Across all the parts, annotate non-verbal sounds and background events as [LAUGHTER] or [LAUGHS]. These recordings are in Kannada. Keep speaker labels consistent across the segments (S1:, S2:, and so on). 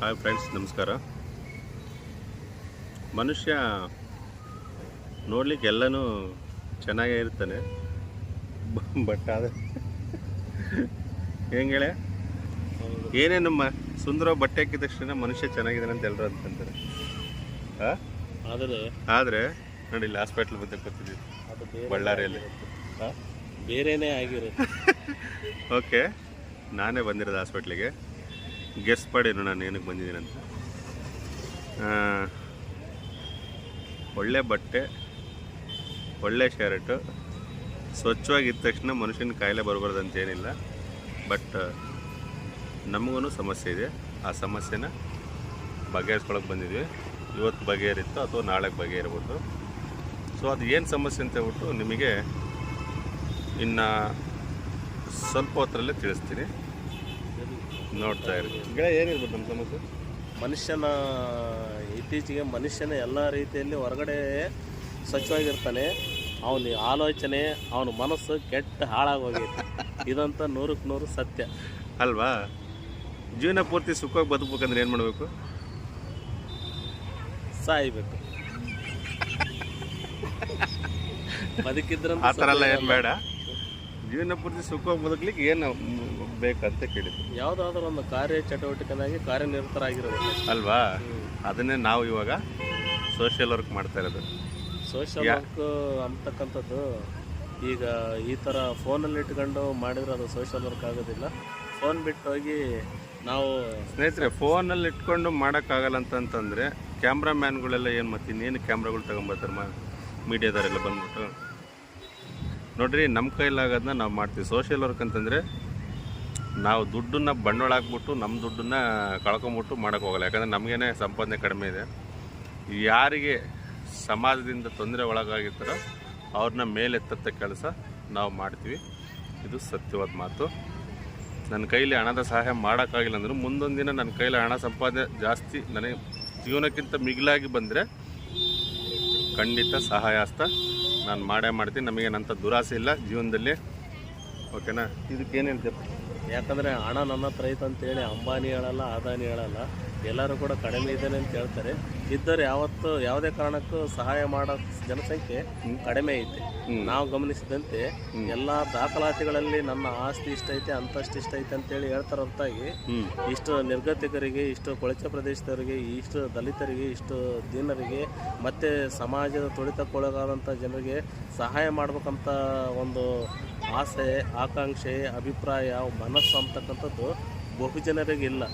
S1: ಹಾಯ್ ಫ್ರೆಂಡ್ಸ್ ನಮಸ್ಕಾರ. ಮನುಷ್ಯ ನೋಡ್ಲಿಕ್ಕೆ ಎಲ್ಲನೂ ಚೆನ್ನಾಗೇ ಇರ್ತಾನೆ. ಬಟ್ ಆದರೆ ಹೆಂಗೆ ಏನೇ ನಮ್ಮ ಸುಂದರ ಬಟ್ಟೆ ಹಾಕಿದ ತಕ್ಷಣ ಮನುಷ್ಯ ಚೆನ್ನಾಗಿದ್ದಾನೆ ಅಂತ ಎಲ್ಲರೂ ಅಂತಂತಾರೆ?
S2: ಆದರೆ
S1: ಆದರೆ ನೋಡಿ ಇಲ್ಲಿ ಹಾಸ್ಪಿಟ್ಲ್ ಬಂದು ಕೂತಿದ್ದೀವಿ ಬಳ್ಳಾರಿಯಲ್ಲಿ?
S2: ಬೇರೆನೇ ಆಗಿರುತ್ತೆ. [LAUGHS]
S1: ಓಕೆ ನಾನೇ ಬಂದಿರೋದು ಹಾಸ್ಪಿಟ್ಲಿಗೆ ಗೆಸ್ ಮಾಡಿರು ನಾನು ಏನಕ್ಕೆ ಬಂದಿದ್ದೀನಿ ಅಂತ ಒಳ್ಳೆ ಬಟ್ಟೆ, ಒಳ್ಳೆ ಶರ್ಟು, ಸ್ವಚ್ಛವಾಗಿದ್ದ ತಕ್ಷಣ ಮನುಷ್ಯನ ಕಾಯಿಲೆ ಬರಬಾರ್ದು ಅಂತೇನಿಲ್ಲ ಬಟ್ ನಮಗೂ ಸಮಸ್ಯೆ ಇದೆ. ಆ ಸಮಸ್ಯೆನ ಬಗೆಹರಿಸ್ಕೊಳಕ್ಕೆ ಬಂದಿದ್ವಿ ಇವತ್ತು ಬಗೆಹರಿತ್ತು ಅಥವಾ ನಾಳೆ ಬಗೆಹರಿಬೋದು. ಸೊ, ಅದು ಏನು ಸಮಸ್ಯೆ ಅಂತ ಹೇಳ್ಬಿಟ್ಟು ನಿಮಗೆ ಇನ್ನು ಸ್ವಲ್ಪ ಹೊತ್ತರಲ್ಲೇ ತಿಳಿಸ್ತೀನಿ. ನೋಡ್ತಾ ಇರಿ. ಗಿಡ ಏನಿರ್ಬೋದು ನಮ್ಮ ಸಮಸ್ಯೆ?
S2: ಮನುಷ್ಯನ ಇತ್ತೀಚೆಗೆ ಮನುಷ್ಯನ ಎಲ್ಲ ರೀತಿಯಲ್ಲಿ ಹೊರಗಡೆ ಸ್ವಚ್ಛವಾಗಿರ್ತಾನೆ. ಅವನ ಆಲೋಚನೆ ಅವನ ಮನಸ್ಸು ಕೆಟ್ಟ ಹಾಳಾಗೋಗೈತೆ. ಇದಂತ ನೂರಕ್ಕೆ ನೂರು ಸತ್ಯ.
S1: ಅಲ್ವಾ? ಜೀವನ ಪೂರ್ತಿ ಸುಖವಾಗಿ ಬದುಕಬೇಕಂದ್ರೆ ಏನು ಮಾಡಬೇಕು?
S2: ಸಾಯ್ಬೇಕು. [LAUGHS] ಬದುಕಿದ್ರೆ
S1: ಆ ಥರ ಎಲ್ಲ ಏನು ಬೇಡ. ಜೀವನ ಪೂರ್ತಿ ಸುಖವಾಗಿ ಬದುಕಲಿಕ್ಕೆ ಏನು ಬೇಕಂತ ಕೇಳಿದ್ರು.
S2: ಯಾವುದಾದ್ರೂ ಒಂದು ಕಾರ್ಯ ಚಟುವಟಿಕೆನಾಗಿ ಕಾರ್ಯನಿರತರಾಗಿರೋದು.
S1: ಅಲ್ವಾ? ಅದನ್ನೇ ನಾವು ಇವಾಗ ಸೋಷಿಯಲ್ ವರ್ಕ್ ಮಾಡ್ತಾ ಇರೋದು.
S2: ಸೋಷಿಯಲ್ ವರ್ಕ್ ಅಂತಕ್ಕಂಥದ್ದು ಈಗ ಈ ಥರ ಫೋನಲ್ಲಿ ಇಟ್ಕೊಂಡು ಮಾಡಿದ್ರೆ ಅದು ಸೋಷಿಯಲ್ ವರ್ಕ್ ಆಗೋದಿಲ್ಲ. ಫೋನ್ ಬಿಟ್ಟು ಹೋಗಿ ನಾವು
S1: ಸ್ನೇಹಿತರೆ ಫೋನಲ್ಲಿ ಇಟ್ಕೊಂಡು ಮಾಡೋಕ್ಕಾಗಲ್ಲ ಅಂತಂತಂದರೆ ಕ್ಯಾಮ್ರಾಮ್ಯಾನ್ಗಳೆಲ್ಲ ಏನು ಮತ್ತೆ ಇನ್ನೇನು ಕ್ಯಾಮ್ರಾಗಳು ತಗೊಂಬರ್ತಾರೆ ಮಾ ಮೀಡಿಯಾದವರೆಲ್ಲ ಬಂದ್ಬಿಟ್ಟು? ನೋಡ್ರಿ ನಮ್ಮ ಕೈಲಾಗೋದನ್ನ ನಾವು ಮಾಡ್ತೀವಿ. ಸೋಷಿಯಲ್ ವರ್ಕ್ ಅಂತಂದರೆ ನಾವು ದುಡ್ಡನ್ನ ಬಂಡವಾಳ ಹಾಕ್ಬಿಟ್ಟು ನಮ್ಮ ದುಡ್ಡನ್ನ ಕಳ್ಕೊಂಬಿಟ್ಟು ಮಾಡೋಕೆ ಹೋಗಲ್ಲ. ಯಾಕಂದರೆ ನಮಗೇನೆ ಸಂಪಾದನೆ ಕಡಿಮೆ ಇದೆ. ಯಾರಿಗೆ ಸಮಾಜದಿಂದ ತೊಂದರೆ ಒಳಗಾಗಿರ್ತಾರೋ ಅವ್ರನ್ನ ಮೇಲೆತ್ತ ಕೆಲಸ ನಾವು ಮಾಡ್ತೀವಿ. ಇದು ಸತ್ಯವಾದ ಮಾತು. ನನ್ನ ಕೈಲಿ ಹಣದ ಸಹಾಯ ಮಾಡೋಕ್ಕಾಗಿಲ್ಲ ಅಂದರೂ ಮುಂದೊಂದು ದಿನ ನನ್ನ ಕೈಲಿ ಹಣ ಸಂಪಾದನೆ ಜಾಸ್ತಿ ನನಗೆ ಜೀವನಕ್ಕಿಂತ ಮಿಗಿಲಾಗಿ ಬಂದರೆ ಖಂಡಿತ ಸಹಾಯ ಹಸ್ತ ನಾನು ಮಾಡೇ ಮಾಡ್ತೀನಿ. ನಮಗೇನಂತ ದುರಾಸೆ ಇಲ್ಲ ಜೀವನದಲ್ಲಿ. ಓಕೆನಾ ಇದಕ್ಕೆ ಏನು
S2: ಯಾಕಂದರೆ ಹಣ ನನ್ನ ಹತ್ರ ಐತೆ ಅಂತೇಳಿ ಅಂಬಾನಿ ಹೇಳಲ್ಲ ಅದಾನಿ ಹೇಳಲ್ಲ. ಎಲ್ಲರೂ ಕೂಡ ಕಡಿಮೆ ಇದ್ದಾನೆ ಅಂತ ಹೇಳ್ತಾರೆ. ಇದ್ದರೆ ಯಾವತ್ತು ಯಾವುದೇ ಕಾರಣಕ್ಕೂ ಸಹಾಯ ಮಾಡೋ ಜನಸಂಖ್ಯೆ ಕಡಿಮೆ ಐತೆ. ನಾವು ಗಮನಿಸಿದಂತೆ ಎಲ್ಲ ದಾಖಲಾತಿಗಳಲ್ಲಿ ನನ್ನ ಆಸ್ತಿ ಇಷ್ಟೈತೆ ಅಂತಷ್ಟು ಇಷ್ಟ ಐತೆ ಅಂತೇಳಿ ಹೇಳ್ತಾರ ಹೊರತಾಗಿ ಇಷ್ಟು ನಿರ್ಗತಿಕರಿಗೆ ಇಷ್ಟು ಕೊಳಚೆ ಪ್ರದೇಶದವರಿಗೆ ಇಷ್ಟು ದಲಿತರಿಗೆ ಇಷ್ಟು ದೀನರಿಗೆ ಮತ್ತು ಸಮಾಜದ ತುಳಿತಕ್ಕೊಳಗಾದಂಥ ಜನರಿಗೆ ಸಹಾಯ ಮಾಡಬೇಕಂತ ಒಂದು ಆಸೆ, ಆಕಾಂಕ್ಷೆ, ಅಭಿಪ್ರಾಯ, ಮನಸ್ಸು ಅಂತಕ್ಕಂಥದ್ದು ಬಹುಜನರಿಗೆ ಇಲ್ಲ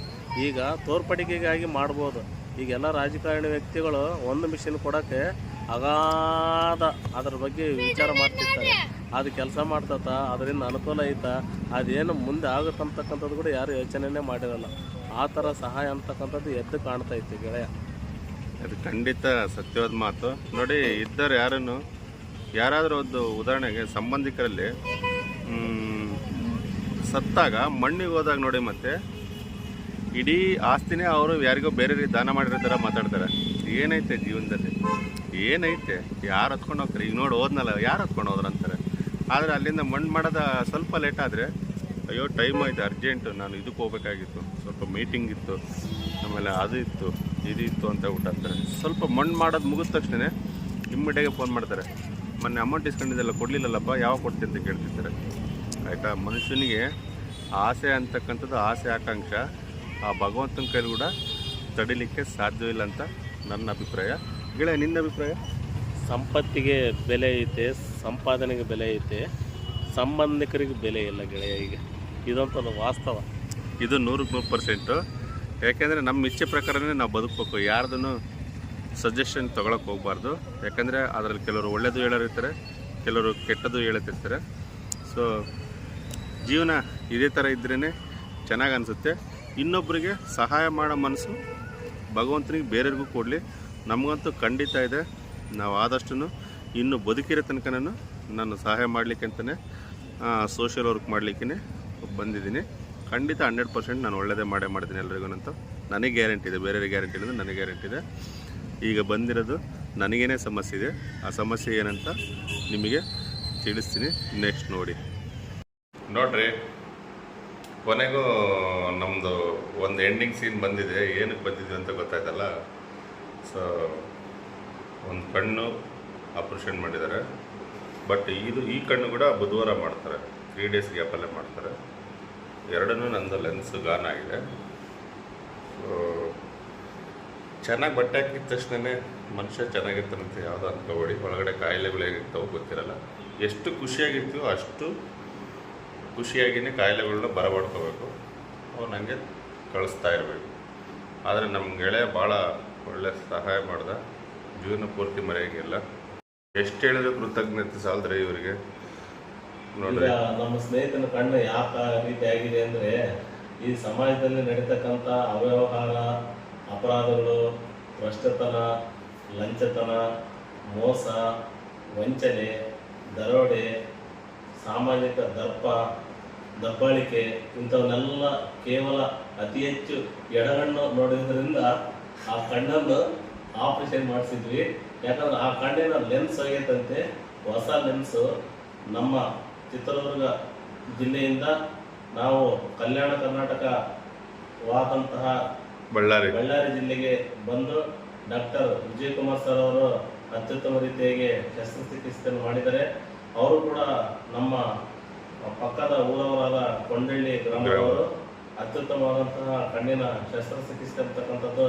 S2: ಈಗ ತೋರ್ಪಡಿಕೆಗಾಗಿ ಮಾಡ್ಬೋದು. ಈಗೆಲ್ಲ ರಾಜಕಾರಣಿ ವ್ಯಕ್ತಿಗಳು ಒಂದು ಮಿಷಿನ್ ಕೊಡೋಕ್ಕೆ ಅಗಾಧ ಅದ್ರ ಬಗ್ಗೆ ವಿಚಾರ ಮಾಡ್ತಿರ್ತಾರೆ. ಅದು ಕೆಲಸ ಮಾಡ್ತತ್ತ ಅದರಿಂದ ಅನುಕೂಲ ಐತಾ? ಅದೇನು ಮುಂದೆ ಆಗುತ್ತಂತಕ್ಕಂಥದ್ದು ಕೂಡ ಯಾರು ಯೋಚನೆನೇ ಮಾಡಿರಲ್ಲ. ಆ ಥರ ಸಹಾಯ ಅಂತಕ್ಕಂಥದ್ದು ಎದ್ದು ಕಾಣ್ತೈತಿ ಗೆಳೆಯ.
S1: ಅದು ಖಂಡಿತ ಸತ್ಯವಾದ ಮಾತು. ನೋಡಿ, ಇದ್ದರು ಯಾರನ್ನು ಯಾರಾದರೂ ಒಂದು ಉದಾಹರಣೆಗೆ ಸಂಬಂಧಿಕರಲ್ಲಿ ಸತ್ತಾಗ ಮಣ್ಣಿಗೆ ಹೋದಾಗ ನೋಡಿ ಮತ್ತೆ ಇಡೀ ಆಸ್ತಿನೇ ಅವರು ಯಾರಿಗೋ ಬೇರೆ ರೀತಿ ದಾನ ಮಾಡಿರೋ ಮಾತಾಡ್ತಾರೆ. ಏನೈತೆ ಜೀವನದಲ್ಲಿ? ಏನೈತೆ? ಯಾರು ಹತ್ಕೊಂಡು ಹೋಗ್ತಾರೆ? ಈಗ ನೋಡಿ, ಹೋದ್ನಲ್ಲ, ಯಾರು ಹತ್ಕೊಂಡು ಹೋದ್ರೆ ಅಂತಾರೆ. ಆದರೆ ಅಲ್ಲಿಂದ ಮಣ್ಣು ಮಾಡೋದ ಸ್ವಲ್ಪ ಲೇಟ್ ಆದರೆ, ಅಯ್ಯೋ ಟೈಮ್ ಆಯಿತು ಅರ್ಜೆಂಟು ನಾನು ಇದಕ್ಕೆ ಹೋಗ್ಬೇಕಾಗಿತ್ತು. ಸ್ವಲ್ಪ ಮೀಟಿಂಗ್ ಇತ್ತು, ಆಮೇಲೆ ಅದು ಇತ್ತು, ಇದು ಇತ್ತು ಅಂತ ಊಟ ಅಂತಾರೆ. ಸ್ವಲ್ಪ ಮಣ್ಣು ಮಾಡೋದು ಮುಗಿದ ತಕ್ಷಣ ಇಮ್ಮಿಡಿಯಾಗೆ ಫೋನ್ ಮಾಡ್ತಾರೆ. ಮೊನ್ನೆ ಅಮೌಂಟ್ ಇಸ್ಕೊಂಡಿದ್ದೆಲ್ಲ ಕೊಡಲಿಲ್ಲಲ್ಲಪ್ಪ ಯಾವಾಗ ಕೊಡ್ತೀನಿ ಅಂತ ಕೇಳ್ತಿರ್ತಾರೆ. ಆಯಿತಾ? ಮನುಷ್ಯನಿಗೆ ಆಸೆ ಅಂತಕ್ಕಂಥದ್ದು ಆಸೆ ಆಕಾಂಕ್ಷ. ಆ ಭಗವಂತನ ಕೈಲಿ ಕೂಡ ತಡಿಲಿಕ್ಕೆ ಸಾಧ್ಯವಿಲ್ಲ ಅಂತ ನನ್ನ ಅಭಿಪ್ರಾಯ. ಗೆಳೆಯ ನಿನ್ನ ಅಭಿಪ್ರಾಯ?
S2: ಸಂಪತ್ತಿಗೆ ಬೆಲೆ ಐತೆ ಸಂಪಾದನೆಗೆ ಬೆಲೆ ಐತೆ ಸಂಬಂಧಿಕರಿಗೆ ಬೆಲೆ ಇಲ್ಲ ಗೆಳೆಯ ಈಗ. ಇದೊಂಥದ್ದು ವಾಸ್ತವ.
S1: ಇದು ನೂರಕ್ಕೆ ನೂರು ಪರ್ಸೆಂಟು ಯಾಕೆಂದರೆ ನಮ್ಮ ಇಚ್ಛೆ ಪ್ರಕಾರನೇ ನಾವು ಬದುಕಬೇಕು. ಯಾರ್ದನ್ನು ಸಜೆಷನ್ ತೊಗೊಳಕ್ಕೆ ಹೋಗ್ಬಾರ್ದು. ಯಾಕಂದರೆ ಅದರಲ್ಲಿ ಕೆಲವರು ಒಳ್ಳೆಯದು ಹೇಳೋರಿರ್ತಾರೆ, ಕೆಲವರು ಕೆಟ್ಟದ್ದು ಹೇಳುತ್ತಿರ್ತಾರೆ ಸೊ ಜೀವನ ಇದೇ ಥರ ಇದ್ರೇ ಚೆನ್ನಾಗಿ ಅನಿಸುತ್ತೆ. ಇನ್ನೊಬ್ಬರಿಗೆ ಸಹಾಯ ಮಾಡೋ ಮನಸ್ಸು ಭಗವಂತನಿಗೆ ಬೇರೆಯವ್ರಿಗೂ ಕೊಡಲಿ. ನಮಗಂತೂ ಖಂಡಿತ ಇದೆ. ನಾವು ಆದಷ್ಟು ಇನ್ನೂ ಬದುಕಿರೋ ತನಕನೂ ನಾನು ಸಹಾಯ ಮಾಡಲಿಕ್ಕೆ ಅಂತಲೇ ಸೋಷಿಯಲ್ ವರ್ಕ್ ಮಾಡಲಿಕ್ಕೆ ಬಂದಿದ್ದೀನಿ. ಖಂಡಿತ ಹಂಡ್ರೆಡ್ ಪರ್ಸೆಂಟ್ ನಾನು ಒಳ್ಳೆಯದೇ ಮಾಡೇ ಮಾಡ್ತೀನಿ ಎಲ್ರಿಗೂ ನನಗೆ ಗ್ಯಾರಂಟಿ ಇದೆ, ಬೇರೆಯವ್ರಿಗೆ ಗ್ಯಾರಂಟಿ ಇಲ್ಲ ನನಗೆ ಗ್ಯಾರಂಟಿ ಇದೆ. ಈಗ ಬಂದಿರೋದು ನನಗೇನೇ ಸಮಸ್ಯೆ ಇದೆ. ಆ ಸಮಸ್ಯೆ ಏನಂತ ನಿಮಗೆ ತಿಳಿಸ್ತೀನಿ. ನೆಕ್ಸ್ಟ್ ನೋಡಿ. ನೋಡ್ರಿ, ಕೊನೆಗೂ ನಮ್ಮದು ಒಂದು ಎಂಡಿಂಗ್ ಸೀನ್ ಬಂದಿದೆ. ಏನಕ್ಕೆ ಬಂದಿದೆ ಅಂತ ಗೊತ್ತಾಯ್ತಲ್ಲ? ಸೊ ಒಂದು ಕಣ್ಣು ಆಪ್ರೇಷನ್ ಮಾಡಿದ್ದಾರೆ. ಬಟ್ ಇದು ಈ ಕಣ್ಣು ಕೂಡ ಬುಧವಾರ ಮಾಡ್ತಾರೆ. ತ್ರೀ ಡೇಸ್ ಗ್ಯಾಪಲ್ಲೇ ಮಾಡ್ತಾರೆ. ಎರಡನ್ನೂ ನಂದು ಲೆನ್ಸ್ ಗಾನ್ ಆಗಿದೆ ಸೊ ಚೆನ್ನಾಗಿ ಬಟ್ಟೆ ಹಾಕಿದ ತಕ್ಷಣವೇ ಮನುಷ್ಯ ಚೆನ್ನಾಗಿರ್ತಾನಂತೆ. ಯಾವುದೋ ಅನ್ಕೋಬೇಡಿ ಒಳಗಡೆ ಕಾಯಿಲೆಗಳು ಹೇಗಿರ್ತಾವೋ ಗೊತ್ತಿರಲ್ಲ. ಎಷ್ಟು ಖುಷಿಯಾಗಿರ್ತೀವೋ ಅಷ್ಟು ಖುಷಿಯಾಗಿಯೇ ಕಾಯಿಲೆಗಳನ್ನ ಬರಮಾಡ್ಕೋಬೇಕು. ಅವು ನನಗೆ ಕಳಿಸ್ತಾ ಇರಬೇಕು. ಆದರೆ ನಮ್ಮ ಗೆಳೆಯ ಭಾಳ ಒಳ್ಳೆ ಸಹಾಯ ಮಾಡ್ದ. ಜೀವನ ಪೂರ್ತಿ ಮರೆಯಾಗಿಲ್ಲ. ಎಷ್ಟು ಹೇಳಿದ್ರು ಕೃತಜ್ಞತೆ ಸಾಲದ್ರೆ ಇವರಿಗೆ.
S2: ನೋಡಿ
S1: ನೋಡ್ರಿ
S2: ನಮ್ಮ ಸ್ನೇಹಿತನ ಕಣ್ಣು ಯಾಕೆ ರೀತಿ ಆಗಿದೆ ಅಂದರೆ ಈ ಸಮಾಜದಲ್ಲಿ ನಡೀತಕ್ಕಂಥ ಅವ್ಯವಹಾರ ಅಪರಾಧಗಳು, ಭ್ರಷ್ಟತನ, ಲಂಚತನ, ಮೋಸ, ವಂಚನೆ, ದರೋಡೆ, ಸಾಮಾಜಿಕ ದರ್ಪ, ದಬ್ಬಾಳಿಕೆ ಇಂಥವನ್ನೆಲ್ಲ ಕೇವಲ ಅತಿ ಹೆಚ್ಚು ಎಡಗಣ್ಣು ನೋಡಿದ್ರಿಂದ ಆ ಕಣ್ಣನ್ನು ಆಪರೇಷನ್ ಮಾಡಿಸಿದ್ವಿ. ಯಾಕಂದ್ರೆ ಆ ಕಣ್ಣಿನ ಲೆನ್ಸ್ ಆಗೈತಂತೆ, ಹೊಸ ಲೆನ್ಸು ನಮ್ಮ ಚಿತ್ರದುರ್ಗ ಜಿಲ್ಲೆಯಿಂದ ನಾವು ಕಲ್ಯಾಣ ಕರ್ನಾಟಕವಾದಂತಹ
S1: ಬಳ್ಳಾರಿ.
S2: ಬಳ್ಳಾರಿ ಜಿಲ್ಲೆಗೆ ಬಂದು ಡಾಕ್ಟರ್ ವಿಜಯ್ ಕುಮಾರ್ ಸರ್ ಅವರು ಅತ್ಯುತ್ತಮ ರೀತಿಯಾಗಿ ಶಸ್ತ್ರಚಿಕಿತ್ಸೆಯನ್ನು ಮಾಡಿದ್ದಾರೆ ಅವರು ಕೂಡ ನಮ್ಮ ಪಕ್ಕದ ಊರವರಾದ ಕೊಂಡಳ್ಳಿ ಗ್ರಾಮದವರು ಅತ್ಯುತ್ತಮವಾದಂತಹ ಕಣ್ಣಿನ ಶಸ್ತ್ರಚಿಕಿತ್ಸೆ ಅಂತಕ್ಕಂಥದ್ದು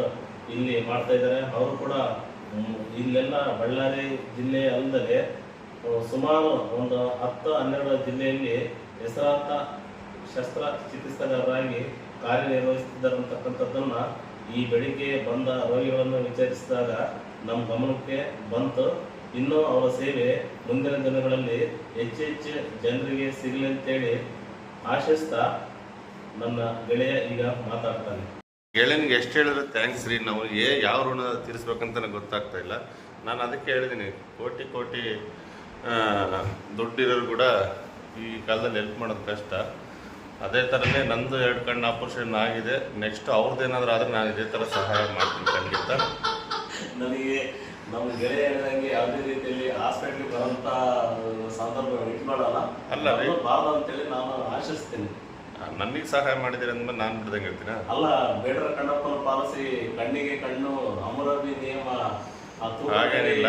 S2: ಇಲ್ಲಿ ಮಾಡ್ತಾ ಇದ್ದಾರೆ. ಅವರು ಕೂಡ ಇಲ್ಲೆಲ್ಲ ಬಳ್ಳಾರಿ ಜಿಲ್ಲೆ ಅಲ್ಲದೆ ಸುಮಾರು ಒಂದು ಹತ್ತು ಹನ್ನೆರಡು ಜಿಲ್ಲೆಯಲ್ಲಿ ಹೆಸರಾಂತ ಶಸ್ತ್ರ ಚಿಕಿತ್ಸಕರಾಗಿ ಕಾರ್ಯನಿರ್ವಹಿಸುತ್ತಿದ್ದಾರೆ ಅಂತಕ್ಕಂಥದ್ದನ್ನ ಈ ಬೆಳಿಗ್ಗೆ ಬಂದ ರೋಗಿಗಳನ್ನು ವಿಚಾರಿಸಿದಾಗ ನಮ್ಮ ಗಮನಕ್ಕೆ ಬಂತು. ಇನ್ನು ಅವರ ಸೇವೆ ಮುಂದಿನ ದಿನಗಳಲ್ಲಿ ಹೆಚ್ಚು ಹೆಚ್ಚು ಜನರಿಗೆ ಸಿಗಲಿ ಅಂತೇಳಿ ಆಶಿಸ್ತಾ ನನ್ನ ಗೆಳೆಯ ಈಗ ಮಾತಾಡ್ತಾನೆ.
S1: ಗೆಳೆಯನಿಗೆ ಎಷ್ಟು ಹೇಳಿದ್ರೆ ಥ್ಯಾಂಕ್ಸ್ ರೀ ನಾವು ಏ ಯಾವ ಋಣ ತೀರಿಸ್ಬೇಕಂತ ನನಗೆ ಗೊತ್ತಾಗ್ತಾ ಇಲ್ಲ. ನಾನು ಅದಕ್ಕೆ ಹೇಳಿದ್ದೀನಿ ಕೋಟಿ ಕೋಟಿ ದುಡ್ಡಿರೋರು ಕೂಡ ಈ ಕಾಲದಲ್ಲಿ ಹೆಲ್ಪ್ ಮಾಡೋದು ಕಷ್ಟ. ಅದೇ ಥರನೇ ನಂದು ಎರಡು ಕಣ್ಣು ಆಪರೇಷನ್ ಆಗಿದೆ. ನೆಕ್ಸ್ಟ್ ಏನಾದರೂ ಆದರೆ ನಾನು ಇದೇ ಥರ ಸಹಾಯ ಮಾಡ್ತೀನಿ ಖಂಡಿತ.
S2: ನನಗೆ ನಮ್ಮ ಗೆಳೆಯ ಹೇಳಿದಂಗೆ ಯಾವುದೇ ರೀತಿಯಲ್ಲಿ ಹಾಸ್ಪಿಟ್ಲಿಗೆ ಬರೋಂಥ ಸಂದರ್ಭ ಇಟ್ಕೊಳ್ಳಲ್ಲ
S1: ಅಲ್ಲ ರೀ.
S2: ಬಾರ್ದು ಅಂತೇಳಿ ನಾನು ಆಶಿಸ್ತೀನಿ.
S1: ನನಗೆ ಸಹಾಯ ಮಾಡಿದ್ರೆ ಅಂದ್ಮೇಲೆ ನಾನು ಬಿಡ್ದಂಗೆ ಹೇಳ್ತೀನಿ
S2: ಅಲ್ಲ ಬೇಡರ ಕಣ್ಣಪ್ಪನ ಪಾಲಿಸಿ ಕಣ್ಣಿಗೆ ಕಣ್ಣು ಅಮರವಿ ನಿಯಮ
S1: ಹಾಗೇನಿಲ್ಲ.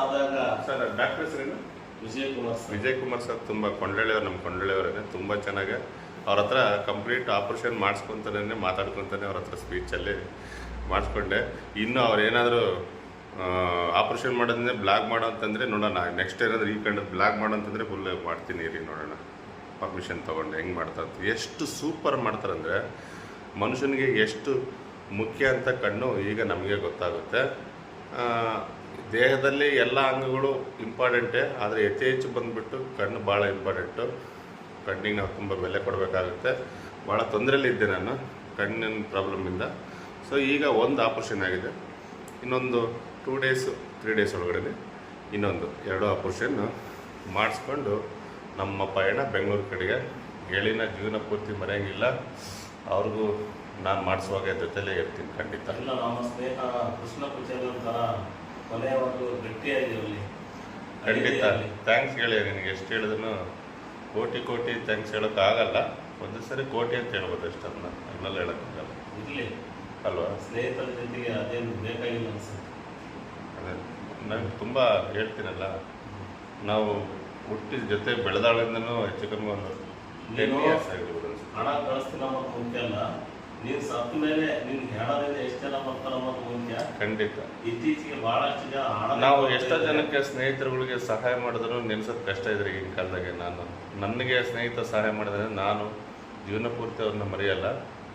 S2: ಆದಾಗ
S1: ಸರ್ ಡಾಕ್ಟರ್ ಹೆಸರೇನು?
S2: ವಿಜಯ್ ಕುಮಾರ್ ಸರ್.
S1: ವಿಜಯ್ ಕುಮಾರ್ ಸರ್ ತುಂಬ ಕೊಂಡಳ್ಳಿಯವ್ರು ನಮ್ಮ ಕೊಂಡಳ್ಳಿಯವರೇ ತುಂಬ ಚೆನ್ನಾಗಿ. ಅವ್ರ ಹತ್ರ ಕಂಪ್ಲೀಟ್ ಆಪ್ರೇಷನ್ ಮಾಡಿಸ್ಕೊಂತಾನೆ ಮಾತಾಡ್ಕೊತಾನೆ ಅವ್ರ ಹತ್ರ ಸ್ಪೀಚಲ್ಲಿ ಮಾಡಿಸ್ಕೊಂಡೆ. ಇನ್ನು ಅವ್ರು ಏನಾದರೂ ಆಪ್ರೇಷನ್ ಮಾಡೋದ್ರೆ ಬ್ಲಾಗ್ ಮಾಡೋ ಅಂತಂದರೆ ನೋಡೋಣ ನೆಕ್ಸ್ಟ್ ಏನಾದರೂ ಈ ಕಂಡು ಬ್ಲಾಗ್ ಮಾಡೋ ಅಂತಂದರೆ ಫುಲ್ ಮಾಡ್ತೀನಿ ರೀ ನೋಡೋಣ. ಪರ್ಮಿಷನ್ ತೊಗೊಂಡು, ಹೆಂಗೆ ಮಾಡ್ತಾರೆ. ಎಷ್ಟು ಸೂಪರ್ ಮಾಡ್ತಾರಂದರೆ ಮನುಷ್ಯನಿಗೆ ಎಷ್ಟು ಮುಖ್ಯ ಅಂತ ಕಣ್ಣು ಈಗ ನಮಗೆ ಗೊತ್ತಾಗುತ್ತೆ. ದೇಹದಲ್ಲಿ ಎಲ್ಲ ಅಂಗಗಳು ಇಂಪಾರ್ಟೆಂಟೇ ಆದರೆ ಯಥೇಚ್ಛ ಬಂದುಬಿಟ್ಟು ಕಣ್ಣು ಭಾಳ ಇಂಪಾರ್ಟೆಂಟು ಕಣ್ಣಿಗೆ ನಾವು ತುಂಬ ಬೆಲೆ ಕೊಡಬೇಕಾಗುತ್ತೆ. ಭಾಳ ತೊಂದರೆಯಲ್ಲಿದ್ದೆ ನಾನು ಕಣ್ಣಿನ ಪ್ರಾಬ್ಲಮಿಂದ ಸೊ ಈಗ ಒಂದು ಆಪ್ರೇಷನ್ ಆಗಿದೆ. ಇನ್ನೊಂದು ಟೂ ಡೇಸು ತ್ರೀ ಡೇಸ್ ಒಳಗಡೆ ಇನ್ನೊಂದು ಎರಡು ಆಪ್ರೇಷನ್ನು ಮಾಡಿಸ್ಕೊಂಡು ನಮ್ಮ ಪಯಣ ಬೆಂಗಳೂರು ಕಡೆಗೆ. ಗೆಳಿನ ಜೀವನ ಪೂರ್ತಿ ಮರೆಯಂಗಿಲ್ಲ. ಅವ್ರಿಗೂ ನಾನು ಮಾಡಿಸುವಾಗ ಜೊತೆಲೇ ಇರ್ತೀನಿ ಖಂಡಿತ.
S2: ಇಲ್ಲ ನಮ್ಮ ಸ್ನೇಹ ಕೃಷ್ಣ ಪೂಜಾರಿ ಥರ ಕೊನೆಯವರೆಗೂ ಗಟ್ಟಿಯಾಗಿರಲಿ
S1: ಖಂಡಿತ. ಥ್ಯಾಂಕ್ಸ್ ಹೇಳಿ ನಿನಗೆ ಎಷ್ಟು ಹೇಳಿದ್ರು ಕೋಟಿ ಕೋಟಿ ಥ್ಯಾಂಕ್ಸ್ ಹೇಳೋಕ್ಕಾಗಲ್ಲ ಒಂದು ಸರಿ ಕೋಟಿ ಅಂತ ಹೇಳ್ಬೋದು ಅಷ್ಟು ಅದನ್ನ. ಹಂಗಲ್ಲ ಹೇಳೋಕ್ಕಾಗಲ್ಲ.
S2: ಇರಲಿ.
S1: ಅಲ್ವಾ?
S2: ಸ್ನೇಹಿತರ ಜೊತೆಗೆ ಅದೇನು ಬೇಕಾಗಿಲ್ಲ ಅನ್ಸುತ್ತೆ
S1: ಅದೇ. ನನಗೆ ತುಂಬ ಹೇಳ್ತೀನಲ್ಲ. ನಾವು ಹುಟ್ಟಿದ ಜೊತೆ ಬೆಳೆದಾಳಿಂದನೂ ಹೆಚ್ಚು ಕಮ್ಮಿ ಒಂದು
S2: ನೀನು ಹಣ ಕಳಿಸ್ತಿಲ್ಲ ಅನ್ನೋದು ಮುಖ್ಯ ಅಲ್ಲ. ನೀನು ಸತ್ತ ಮೇಲೆ ನಿನ್ಗೆ ಎಷ್ಟು ಜನ ಬರ್ತಾರ ಅನ್ನೋದು ಮುಖ್ಯ
S1: ಖಂಡಿತ.
S2: ಇತ್ತೀಚೆಗೆ ಬಹಳಷ್ಟು ಜನ ಹಣ
S1: ನಾವು ಎಷ್ಟೋ ಜನಕ್ಕೆ ಸ್ನೇಹಿತರುಗಳಿಗೆ ಸಹಾಯ ಮಾಡಿದ್ರು ನೆನೆಸೋದು ಕಷ್ಟ ಇದ್ರೆ ಈಗಿನ ಕಾಲದಾಗೆ ನಾನು. ನನಗೆ ಸ್ನೇಹಿತ ಸಹಾಯ ಮಾಡಿದ್ರೆ ನಾನು ಜೀವನ ಪೂರ್ತಿ ಅವ್ರನ್ನ ಮರೆಯಲ್ಲ.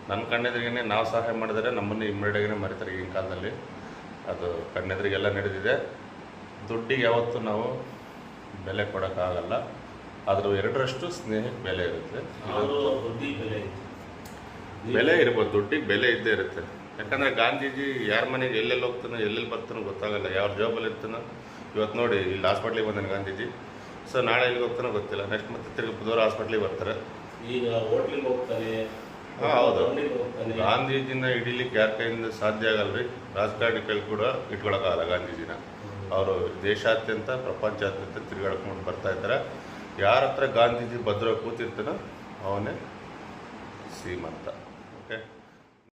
S1: ನನ್ನ ಕಣ್ಣೆದ್ರಿಗೆ ನಾವು ಸಹಾಯ ಮಾಡಿದರೆ ನಮ್ಮನ್ನು ಇಮ್ಮಿಡಿಯಾಗೇ ಮರಿತಾರೆ ಈಗಿನ ಕಾಲದಲ್ಲಿ. ಅದು ಕಣ್ಣೆದ್ರಿಗೆಲ್ಲ ನಡೆದಿದೆ. ದುಡ್ಡಿಗೆ ಯಾವತ್ತೂ ನಾವು ಬೆಲೆ ಕೊಡೋಕ್ಕಾಗಲ್ಲ. ಆದರೂ ಎರಡರಷ್ಟು ಸ್ನೇಹಕ್ಕೆ ಬೆಲೆ ಇರುತ್ತೆ.
S2: ಬೆಲೆ
S1: ಬೆಲೆ ಇರ್ಬೋದು ದುಡ್ಡಿಗೆ ಬೆಲೆ ಇದ್ದೇ ಇರುತ್ತೆ. ಯಾಕಂದರೆ ಗಾಂಧೀಜಿ ಯಾರ ಮನೆಗೆ ಎಲ್ಲೆಲ್ಲಿ ಹೋಗ್ತಾನೋ ಎಲ್ಲೆಲ್ಲಿ ಬರ್ತಾನೋ ಗೊತ್ತಾಗಲ್ಲ ಯಾವ ಜಾಬಲ್ಲಿ ಇರ್ತಾನೋ. ಇವತ್ತು ನೋಡಿ ಇಲ್ಲಿ ಹಾಸ್ಪಿಟ್ಲಿಗೆ ಬಂದಾನೆ ಗಾಂಧೀಜಿ. ಸೊ ನಾಳೆ ಎಲ್ಲಿಗೆ ಹೋಗ್ತಾನೋ ಗೊತ್ತಿಲ್ಲ. ನೆಕ್ಸ್ಟ್ ಮತ್ತೆ ತಿರುಗಿ ಬುಧವಾರ ಹಾಸ್ಪಿಟ್ಲಿಗೆ ಬರ್ತಾರೆ.
S2: ಈಗ ಹೋಟ್ಲಿಗೆ ಹೋಗ್ತಾನೆ
S1: ಹಾಂ ಹೌದು. ಗಾಂಧೀಜಿನ ಹಿಡಿಲಿಕ್ಕೆ ಯಾರ ಕೈಯಿಂದ ಸಾಧ್ಯ ಆಗಲ್ಲ ರೀ ರಾಜಕಾರಣಿ ಕೈ ಕೂಡ ಇಟ್ಕೊಳಕ್ಕಾಗಲ್ಲ ಗಾಂಧೀಜಿನ. ಅವರು ದೇಶಾದ್ಯಂತ ಪ್ರಪಂಚಾದ್ಯಂತ ತಿರುಗಾಡ್ಕೊಂಡು ಬರ್ತಾ ಇದ್ದಾರೆ. ಯಾರ ಹತ್ರ ಗಾಂಧೀಜಿ ಭದ್ರ ಕೂತಿರ್ತಾನೋ ಅವನೇ ಸೀಮಂತ